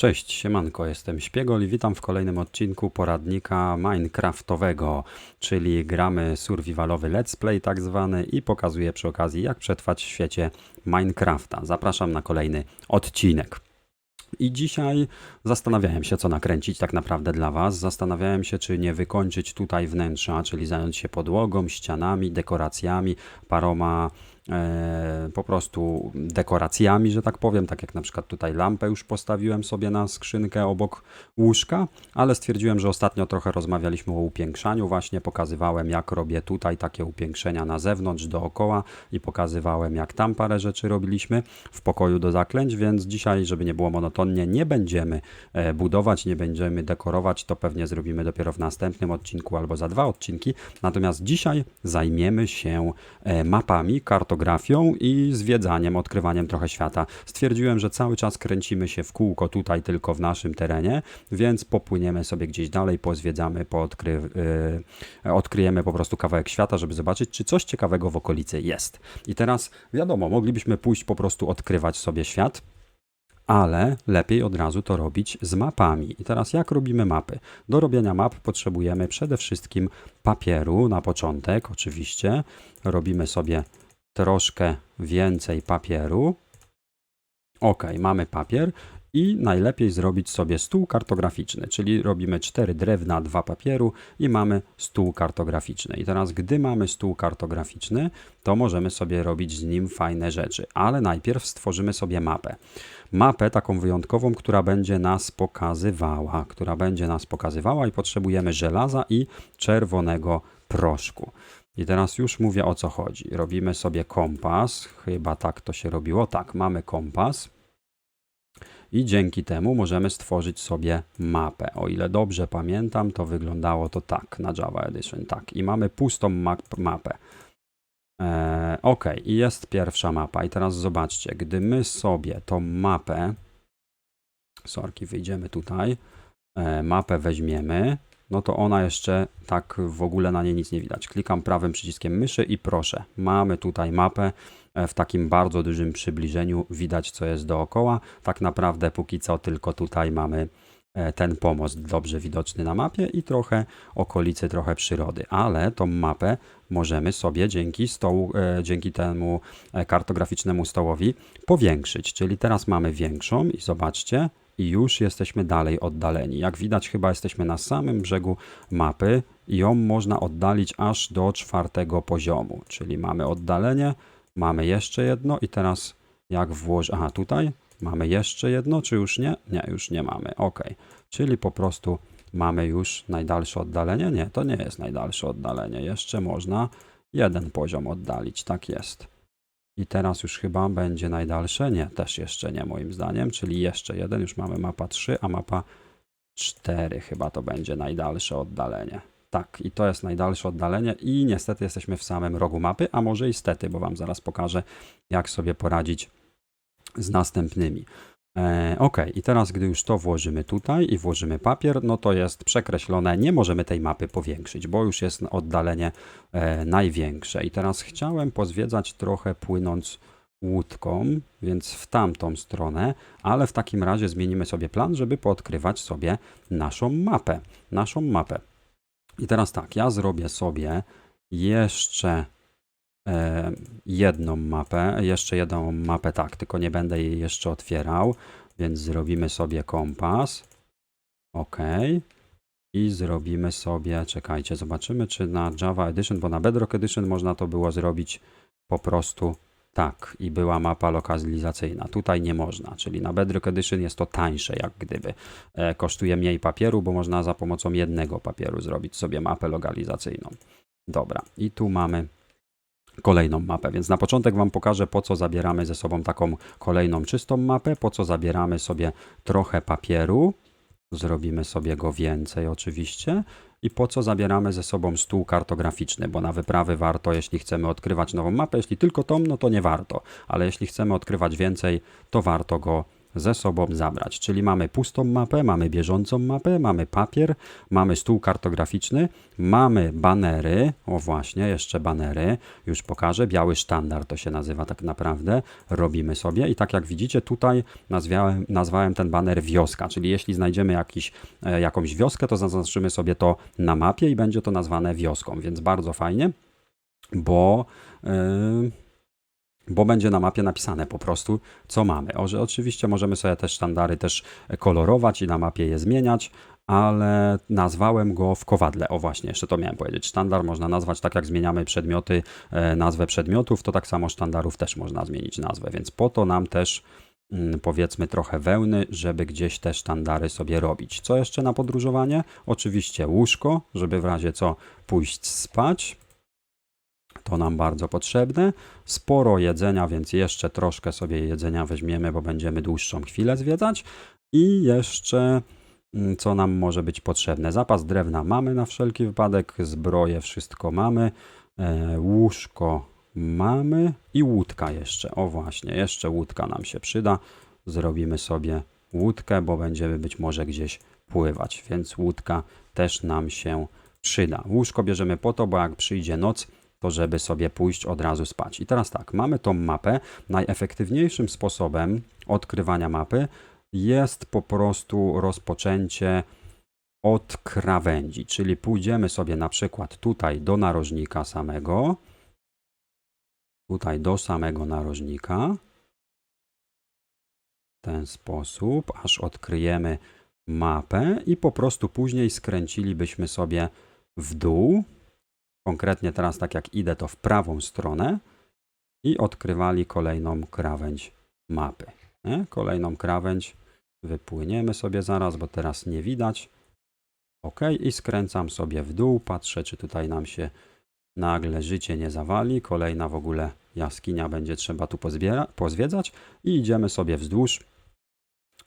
Cześć, siemanko, jestem Śpiegol i witam w kolejnym odcinku poradnika Minecraftowego, czyli gramy survivalowy let's play tak zwany i pokazuję przy okazji jak przetrwać w świecie Minecrafta. Zapraszam na kolejny odcinek. I dzisiaj zastanawiałem się, co nakręcić tak naprawdę dla Was. Zastanawiałem się, czy nie wykończyć tutaj wnętrza, czyli zająć się podłogą, ścianami, dekoracjami, paroma po prostu dekoracjami, że tak powiem, tak jak na przykład tutaj lampę już postawiłem sobie na skrzynkę obok łóżka, ale stwierdziłem, że ostatnio trochę rozmawialiśmy o upiększaniu, właśnie pokazywałem jak robię tutaj takie upiększenia na zewnątrz, dookoła i pokazywałem jak tam parę rzeczy robiliśmy w pokoju do zaklęć, więc dzisiaj, żeby nie było monotonnie, nie będziemy e, budować, nie będziemy dekorować, to pewnie zrobimy dopiero w następnym odcinku albo za dwa odcinki, natomiast dzisiaj zajmiemy się e, mapami, kartografią i zwiedzaniem, odkrywaniem trochę świata. Stwierdziłem, że cały czas kręcimy się w kółko tutaj tylko w naszym terenie, więc popłyniemy sobie gdzieś dalej, pozwiedzamy, poodkry, yy, odkryjemy po prostu kawałek świata, żeby zobaczyć, czy coś ciekawego w okolicy jest. I teraz wiadomo, moglibyśmy pójść po prostu odkrywać sobie świat, ale lepiej od razu to robić z mapami. I teraz jak robimy mapy? Do robienia map potrzebujemy przede wszystkim papieru na początek, oczywiście. Robimy sobie troszkę więcej papieru. Ok, mamy papier i najlepiej zrobić sobie stół kartograficzny, czyli robimy 4 drewna, 2 papieru i mamy stół kartograficzny. I teraz, gdy mamy stół kartograficzny, to możemy sobie robić z nim fajne rzeczy, ale najpierw stworzymy sobie mapę. Mapę taką wyjątkową, która będzie nas pokazywała, która będzie nas pokazywała i potrzebujemy żelaza i czerwonego proszku. I teraz już mówię o co chodzi. Robimy sobie kompas, chyba tak to się robiło. Tak, mamy kompas i dzięki temu możemy stworzyć sobie mapę. O ile dobrze pamiętam, to wyglądało to tak na Java Edition. Tak, i mamy pustą map mapę. Eee, ok, i jest pierwsza mapa. I teraz zobaczcie, gdy my sobie tą mapę, sorki, wyjdziemy tutaj, e, mapę weźmiemy, no to ona jeszcze tak w ogóle na niej nic nie widać. Klikam prawym przyciskiem myszy i proszę, mamy tutaj mapę e, w takim bardzo dużym przybliżeniu, widać co jest dookoła. Tak naprawdę póki co tylko tutaj mamy e, ten pomost dobrze widoczny na mapie i trochę okolicy, trochę przyrody, ale tą mapę możemy sobie dzięki stołu, e, dzięki temu kartograficznemu stołowi powiększyć, czyli teraz mamy większą i zobaczcie, i już jesteśmy dalej oddaleni. Jak widać, chyba jesteśmy na samym brzegu mapy i ją można oddalić aż do czwartego poziomu. Czyli mamy oddalenie, mamy jeszcze jedno i teraz jak włożę... Aha, tutaj mamy jeszcze jedno, czy już nie? Nie, już nie mamy. Ok, czyli po prostu mamy już najdalsze oddalenie. Nie, to nie jest najdalsze oddalenie. Jeszcze można jeden poziom oddalić. Tak jest. I teraz już chyba będzie najdalsze. Nie, też jeszcze nie moim zdaniem, czyli jeszcze jeden. Już mamy mapa 3, a mapa 4 chyba to będzie najdalsze oddalenie. Tak, i to jest najdalsze oddalenie i niestety jesteśmy w samym rogu mapy, a może i stety, bo Wam zaraz pokażę, jak sobie poradzić z następnymi. E, ok, i teraz gdy już to włożymy tutaj i włożymy papier, no to jest przekreślone, nie możemy tej mapy powiększyć, bo już jest oddalenie e, największe. I teraz chciałem pozwiedzać trochę płynąc łódką, więc w tamtą stronę, ale w takim razie zmienimy sobie plan, żeby poodkrywać sobie naszą mapę. Naszą mapę. I teraz tak, ja zrobię sobie jeszcze jedną mapę, jeszcze jedną mapę, tak, tylko nie będę jej jeszcze otwierał, więc zrobimy sobie kompas. OK. I zrobimy sobie, czekajcie, zobaczymy, czy na Java Edition, bo na Bedrock Edition można to było zrobić po prostu tak i była mapa lokalizacyjna. Tutaj nie można, czyli na Bedrock Edition jest to tańsze, jak gdyby. E, kosztuje mniej papieru, bo można za pomocą jednego papieru zrobić sobie mapę lokalizacyjną. Dobra, i tu mamy kolejną mapę. Więc na początek Wam pokażę, po co zabieramy ze sobą taką kolejną czystą mapę, po co zabieramy sobie trochę papieru, zrobimy sobie go więcej oczywiście. I po co zabieramy ze sobą stół kartograficzny, bo na wyprawy warto, jeśli chcemy odkrywać nową mapę, jeśli tylko tą, no to nie warto, ale jeśli chcemy odkrywać więcej, to warto go ze sobą zabrać. Czyli mamy pustą mapę, mamy bieżącą mapę, mamy papier, mamy stół kartograficzny, mamy banery, o właśnie, jeszcze banery, już pokażę, biały sztandar to się nazywa tak naprawdę, robimy sobie. I tak jak widzicie tutaj nazwałem, nazwałem ten baner wioska, czyli jeśli znajdziemy jakiś, e, jakąś wioskę, to zaznaczymy sobie to na mapie i będzie to nazwane wioską, więc bardzo fajnie, bo... Yy, bo będzie na mapie napisane po prostu, co mamy. O, oczywiście możemy sobie te sztandary też kolorować i na mapie je zmieniać, ale nazwałem go w kowadle. O właśnie, jeszcze to miałem powiedzieć. Sztandar można nazwać tak jak zmieniamy przedmioty, e, nazwę przedmiotów, to tak samo sztandarów też można zmienić nazwę, więc po to nam też mm, powiedzmy trochę wełny, żeby gdzieś te sztandary sobie robić. Co jeszcze na podróżowanie? Oczywiście łóżko, żeby w razie co pójść spać. To nam bardzo potrzebne. Sporo jedzenia, więc jeszcze troszkę sobie jedzenia weźmiemy, bo będziemy dłuższą chwilę zwiedzać. I jeszcze mm, co nam może być potrzebne? Zapas drewna mamy na wszelki wypadek, zbroję wszystko mamy, e, łóżko mamy i łódka jeszcze. O właśnie, jeszcze łódka nam się przyda. Zrobimy sobie łódkę, bo będziemy być może gdzieś pływać, więc łódka też nam się przyda. Łóżko bierzemy po to, bo jak przyjdzie noc, to żeby sobie pójść od razu spać. I teraz tak, mamy tą mapę. Najefektywniejszym sposobem odkrywania mapy jest po prostu rozpoczęcie od krawędzi, czyli pójdziemy sobie na przykład tutaj do narożnika samego, tutaj do samego narożnika, w ten sposób, aż odkryjemy mapę i po prostu później skręcilibyśmy sobie w dół, konkretnie teraz tak jak idę, to w prawą stronę i odkrywali kolejną krawędź mapy. Nie? Kolejną krawędź wypłyniemy sobie zaraz, bo teraz nie widać. OK i skręcam sobie w dół, patrzę czy tutaj nam się nagle życie nie zawali. Kolejna w ogóle jaskinia będzie trzeba tu pozwiedzać i idziemy sobie wzdłuż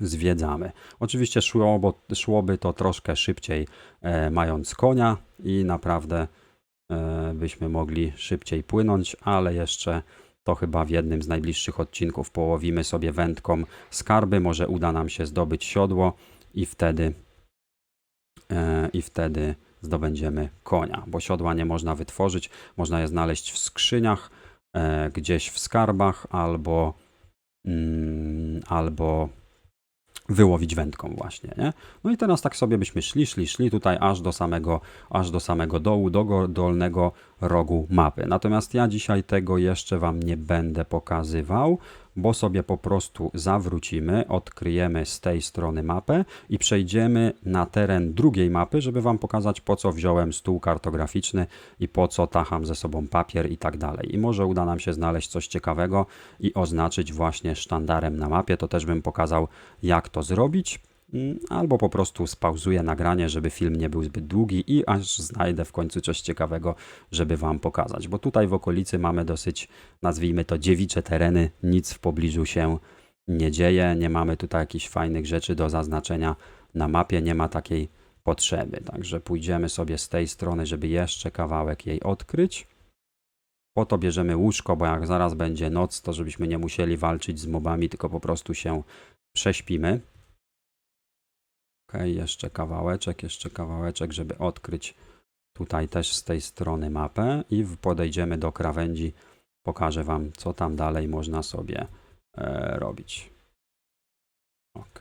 zwiedzamy. Oczywiście szło, szłoby to troszkę szybciej, e, mając konia i naprawdę byśmy mogli szybciej płynąć, ale jeszcze to chyba w jednym z najbliższych odcinków połowimy sobie wędką skarby, może uda nam się zdobyć siodło i wtedy e, i wtedy zdobędziemy konia, bo siodła nie można wytworzyć, można je znaleźć w skrzyniach, e, gdzieś w skarbach albo mm, albo wyłowić wędką właśnie, nie? No i teraz tak sobie byśmy szli, szli, szli tutaj aż do samego, aż do samego dołu, do dolnego rogu mapy. Natomiast ja dzisiaj tego jeszcze Wam nie będę pokazywał, bo sobie po prostu zawrócimy, odkryjemy z tej strony mapę i przejdziemy na teren drugiej mapy, żeby Wam pokazać po co wziąłem stół kartograficzny i po co tacham ze sobą papier i tak dalej. I może uda nam się znaleźć coś ciekawego i oznaczyć właśnie sztandarem na mapie, to też bym pokazał jak to zrobić. Mm, albo po prostu spauzuję nagranie, żeby film nie był zbyt długi i aż znajdę w końcu coś ciekawego, żeby Wam pokazać. Bo tutaj w okolicy mamy dosyć, nazwijmy to dziewicze tereny, nic w pobliżu się nie dzieje, nie mamy tutaj jakichś fajnych rzeczy do zaznaczenia na mapie, nie ma takiej potrzeby. Także pójdziemy sobie z tej strony, żeby jeszcze kawałek jej odkryć. Po to bierzemy łóżko, bo jak zaraz będzie noc, to żebyśmy nie musieli walczyć z mobami, tylko po prostu się prześpimy. Ok, jeszcze kawałeczek, jeszcze kawałeczek, żeby odkryć tutaj też z tej strony mapę i podejdziemy do krawędzi. Pokażę Wam, co tam dalej można sobie e, robić. Ok.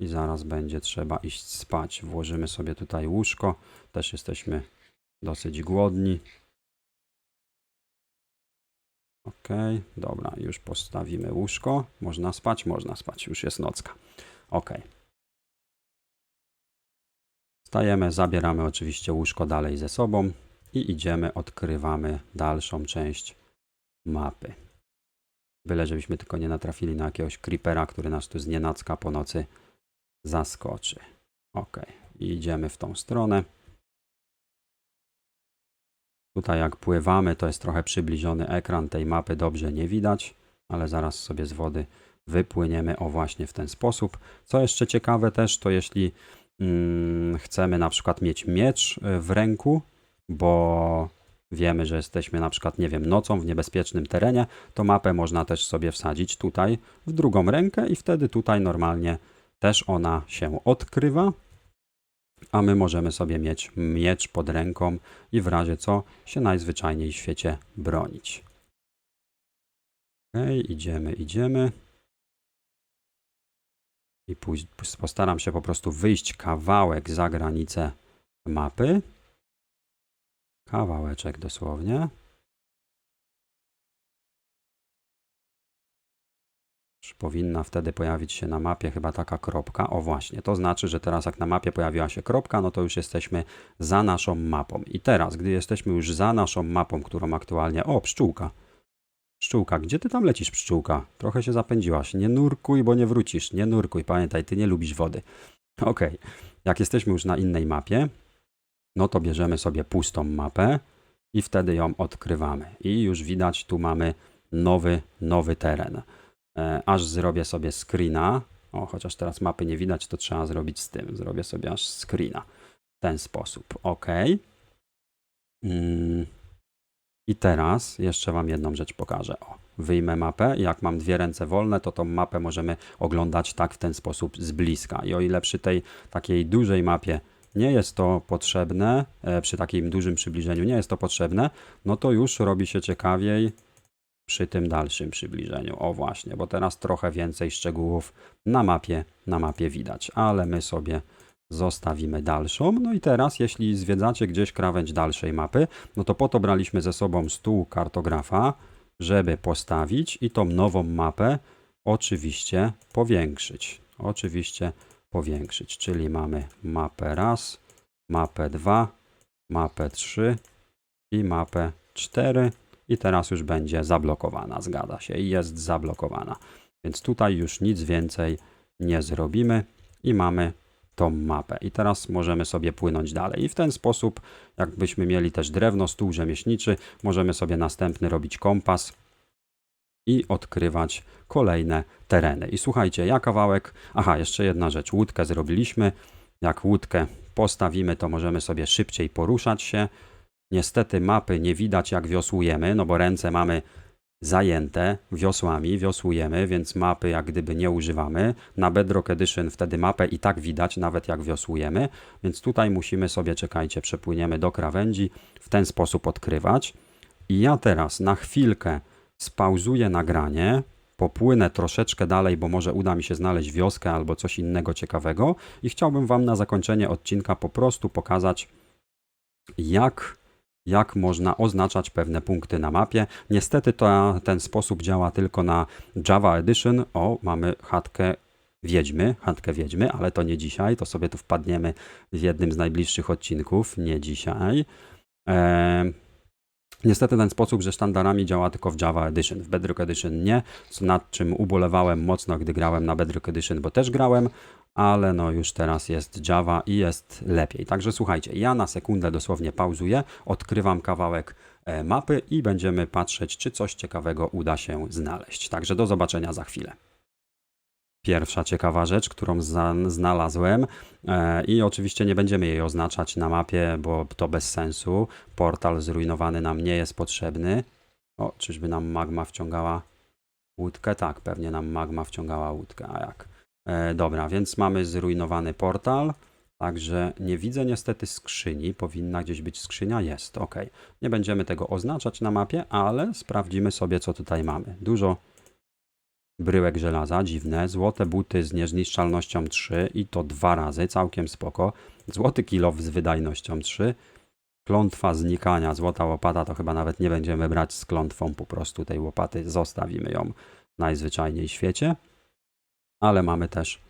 I zaraz będzie trzeba iść spać. Włożymy sobie tutaj łóżko. Też jesteśmy dosyć głodni. Ok, dobra, już postawimy łóżko. Można spać, można spać, już jest nocka. Ok. Stajemy, zabieramy oczywiście łóżko dalej ze sobą i idziemy, odkrywamy dalszą część mapy. Byle żebyśmy tylko nie natrafili na jakiegoś creepera, który nas tu znienacka po nocy zaskoczy. Ok, i idziemy w tą stronę. Tutaj jak pływamy, to jest trochę przybliżony ekran tej mapy, dobrze nie widać, ale zaraz sobie z wody wypłyniemy o właśnie w ten sposób. Co jeszcze ciekawe też, to jeśli chcemy na przykład mieć miecz y, w ręku, bo wiemy, że jesteśmy na przykład, nie wiem, nocą w niebezpiecznym terenie, to mapę można też sobie wsadzić tutaj w drugą rękę i wtedy tutaj normalnie też ona się odkrywa, a my możemy sobie mieć miecz pod ręką i w razie co się najzwyczajniej w świecie bronić. Okej, idziemy, idziemy. I pójść, postaram się po prostu wyjść kawałek za granicę mapy. Kawałeczek dosłownie. Powinna wtedy pojawić się na mapie chyba taka kropka. O właśnie, to znaczy, że teraz jak na mapie pojawiła się kropka, no to już jesteśmy za naszą mapą. I teraz, gdy jesteśmy już za naszą mapą, którą aktualnie... O, pszczółka. Pszczółka, gdzie ty tam lecisz, pszczółka? Trochę się zapędziłaś. Nie nurkuj, bo nie wrócisz. Nie nurkuj, pamiętaj, ty nie lubisz wody. Okej, jak jesteśmy już na innej mapie, no to bierzemy sobie pustą mapę i wtedy ją odkrywamy. I już widać, tu mamy nowy, nowy teren. E, aż zrobię sobie screena. O, chociaż teraz mapy nie widać, to trzeba zrobić z tym. Zrobię sobie aż screena. W ten sposób. OK. Mm. I teraz jeszcze Wam jedną rzecz pokażę. O, wyjmę mapę jak mam dwie ręce wolne, to tą mapę możemy oglądać tak w ten sposób z bliska. I o ile przy tej takiej dużej mapie nie jest to potrzebne, e, przy takim dużym przybliżeniu nie jest to potrzebne, no to już robi się ciekawiej przy tym dalszym przybliżeniu. O właśnie, bo teraz trochę więcej szczegółów na mapie, na mapie widać, ale my sobie zostawimy dalszą. No i teraz, jeśli zwiedzacie gdzieś krawędź dalszej mapy, no to po to braliśmy ze sobą stół kartografa, żeby postawić i tą nową mapę oczywiście powiększyć. Oczywiście powiększyć, czyli mamy mapę raz, mapę 2, mapę 3 i mapę 4 i teraz już będzie zablokowana, zgadza się, i jest zablokowana. Więc tutaj już nic więcej nie zrobimy i mamy tą mapę. I teraz możemy sobie płynąć dalej. I w ten sposób, jakbyśmy mieli też drewno, stół rzemieślniczy, możemy sobie następny robić kompas i odkrywać kolejne tereny. I słuchajcie, ja kawałek, aha, jeszcze jedna rzecz, łódkę zrobiliśmy. Jak łódkę postawimy, to możemy sobie szybciej poruszać się. Niestety mapy nie widać jak wiosłujemy, no bo ręce mamy zajęte wiosłami, wiosłujemy, więc mapy jak gdyby nie używamy. Na Bedrock Edition wtedy mapę i tak widać, nawet jak wiosłujemy, więc tutaj musimy sobie, czekajcie, przepłyniemy do krawędzi, w ten sposób odkrywać. I ja teraz na chwilkę spauzuję nagranie, popłynę troszeczkę dalej, bo może uda mi się znaleźć wioskę albo coś innego ciekawego i chciałbym Wam na zakończenie odcinka po prostu pokazać, jak jak można oznaczać pewne punkty na mapie. Niestety to, ten sposób działa tylko na Java Edition. O, mamy chatkę Wiedźmy, chatkę Wiedźmy, ale to nie dzisiaj, to sobie tu wpadniemy w jednym z najbliższych odcinków, nie dzisiaj. Eee, Niestety ten sposób ze sztandarami działa tylko w Java Edition, w Bedrock Edition nie, nad czym ubolewałem mocno, gdy grałem na Bedrock Edition, bo też grałem, ale no już teraz jest Java i jest lepiej. Także słuchajcie, ja na sekundę dosłownie pauzuję, odkrywam kawałek e, mapy i będziemy patrzeć, czy coś ciekawego uda się znaleźć. Także do zobaczenia za chwilę. Pierwsza ciekawa rzecz, którą znalazłem e, i oczywiście nie będziemy jej oznaczać na mapie, bo to bez sensu. Portal zrujnowany nam nie jest potrzebny. O, czyżby nam magma wciągała łódkę? Tak, pewnie nam magma wciągała łódkę, a jak? E, dobra, więc mamy zrujnowany portal. Także nie widzę niestety skrzyni. Powinna gdzieś być skrzynia. Jest, ok. Nie będziemy tego oznaczać na mapie, ale sprawdzimy sobie, co tutaj mamy. Dużo bryłek żelaza, dziwne. Złote buty z niezniszczalnością 3 i to dwa razy, całkiem spoko. Złoty kilow z wydajnością 3. Klątwa znikania, złota łopata to chyba nawet nie będziemy brać z klątwą po prostu tej łopaty. Zostawimy ją najzwyczajniej w świecie ale mamy też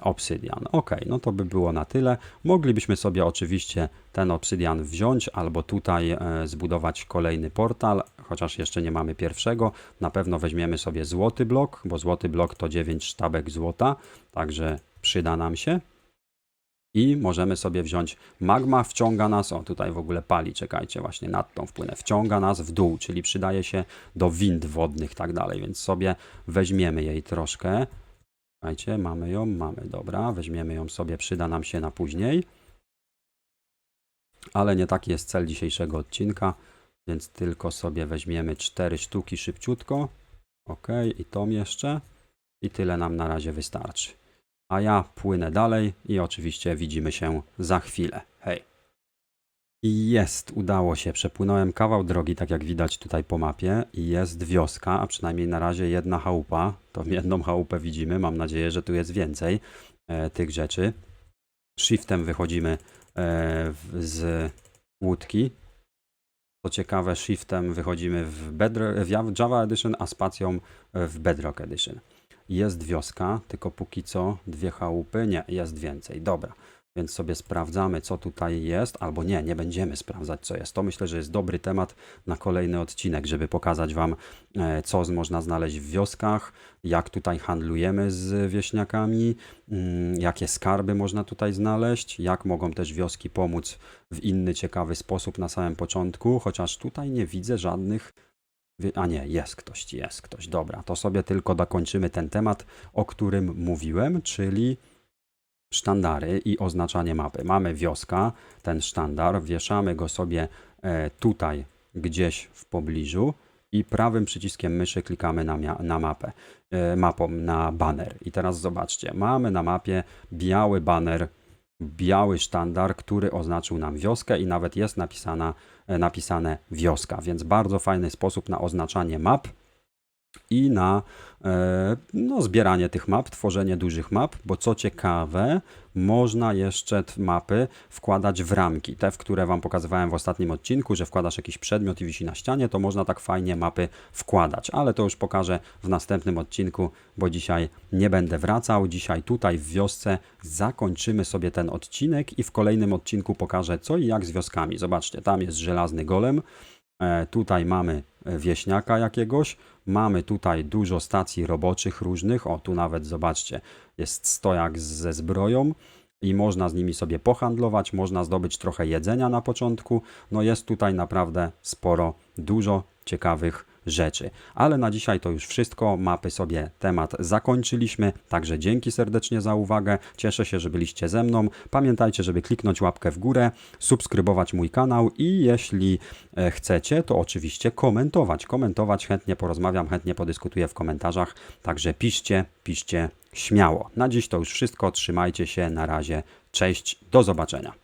obsydian. Ok, no to by było na tyle. Moglibyśmy sobie oczywiście ten obsydian wziąć albo tutaj e, zbudować kolejny portal, chociaż jeszcze nie mamy pierwszego. Na pewno weźmiemy sobie złoty blok, bo złoty blok to 9 sztabek złota, także przyda nam się. I możemy sobie wziąć magma, wciąga nas, o tutaj w ogóle pali, czekajcie, właśnie nad tą wpłynę, wciąga nas w dół, czyli przydaje się do wind wodnych tak dalej, więc sobie weźmiemy jej troszkę. Słuchajcie, mamy ją, mamy, dobra, weźmiemy ją sobie, przyda nam się na później. Ale nie taki jest cel dzisiejszego odcinka. Więc tylko sobie weźmiemy cztery sztuki szybciutko. Ok, i tą jeszcze. I tyle nam na razie wystarczy. A ja płynę dalej i oczywiście widzimy się za chwilę. Hej. I jest, udało się. Przepłynąłem kawał drogi, tak jak widać tutaj po mapie. I jest wioska, a przynajmniej na razie jedna chałupa. To jedną chałupę widzimy. Mam nadzieję, że tu jest więcej e, tych rzeczy. Shiftem wychodzimy e, z łódki. Co ciekawe, shiftem wychodzimy w, Bedro- w Java Edition, a spacją w Bedrock Edition. Jest wioska, tylko póki co dwie chałupy. Nie, jest więcej. Dobra. Więc sobie sprawdzamy, co tutaj jest, albo nie, nie będziemy sprawdzać, co jest. To myślę, że jest dobry temat na kolejny odcinek, żeby pokazać Wam, e, co można znaleźć w wioskach, jak tutaj handlujemy z wieśniakami, mm, jakie skarby można tutaj znaleźć, jak mogą też wioski pomóc w inny ciekawy sposób na samym początku, chociaż tutaj nie widzę żadnych. A nie, jest ktoś, jest ktoś. Dobra, to sobie tylko dokończymy ten temat, o którym mówiłem, czyli sztandary i oznaczanie mapy. Mamy wioska, ten sztandar, wieszamy go sobie e, tutaj gdzieś w pobliżu i prawym przyciskiem myszy klikamy na, na mapę, e, mapą na banner. I teraz zobaczcie, mamy na mapie biały banner, biały sztandar, który oznaczył nam wioskę i nawet jest napisana, e, napisane wioska, więc bardzo fajny sposób na oznaczanie map i na e, no, zbieranie tych map, tworzenie dużych map, bo co ciekawe, można jeszcze mapy wkładać w ramki. Te, w które Wam pokazywałem w ostatnim odcinku, że wkładasz jakiś przedmiot i wisi na ścianie, to można tak fajnie mapy wkładać. Ale to już pokażę w następnym odcinku, bo dzisiaj nie będę wracał. Dzisiaj tutaj w wiosce zakończymy sobie ten odcinek i w kolejnym odcinku pokażę co i jak z wioskami. Zobaczcie, tam jest żelazny golem. E, tutaj mamy wieśniaka jakiegoś, mamy tutaj dużo stacji roboczych różnych, o tu nawet zobaczcie, jest stojak ze zbroją i można z nimi sobie pohandlować, można zdobyć trochę jedzenia na początku, no jest tutaj naprawdę sporo, dużo ciekawych rzeczy. Ale na dzisiaj to już wszystko, mapy sobie temat zakończyliśmy, także dzięki serdecznie za uwagę, cieszę się, że byliście ze mną, pamiętajcie, żeby kliknąć łapkę w górę, subskrybować mój kanał i jeśli e, chcecie, to oczywiście komentować. Komentować chętnie porozmawiam, chętnie podyskutuję w komentarzach. Także piszcie, piszcie śmiało. Na dziś to już wszystko. Trzymajcie się. Na razie. Cześć. Do zobaczenia.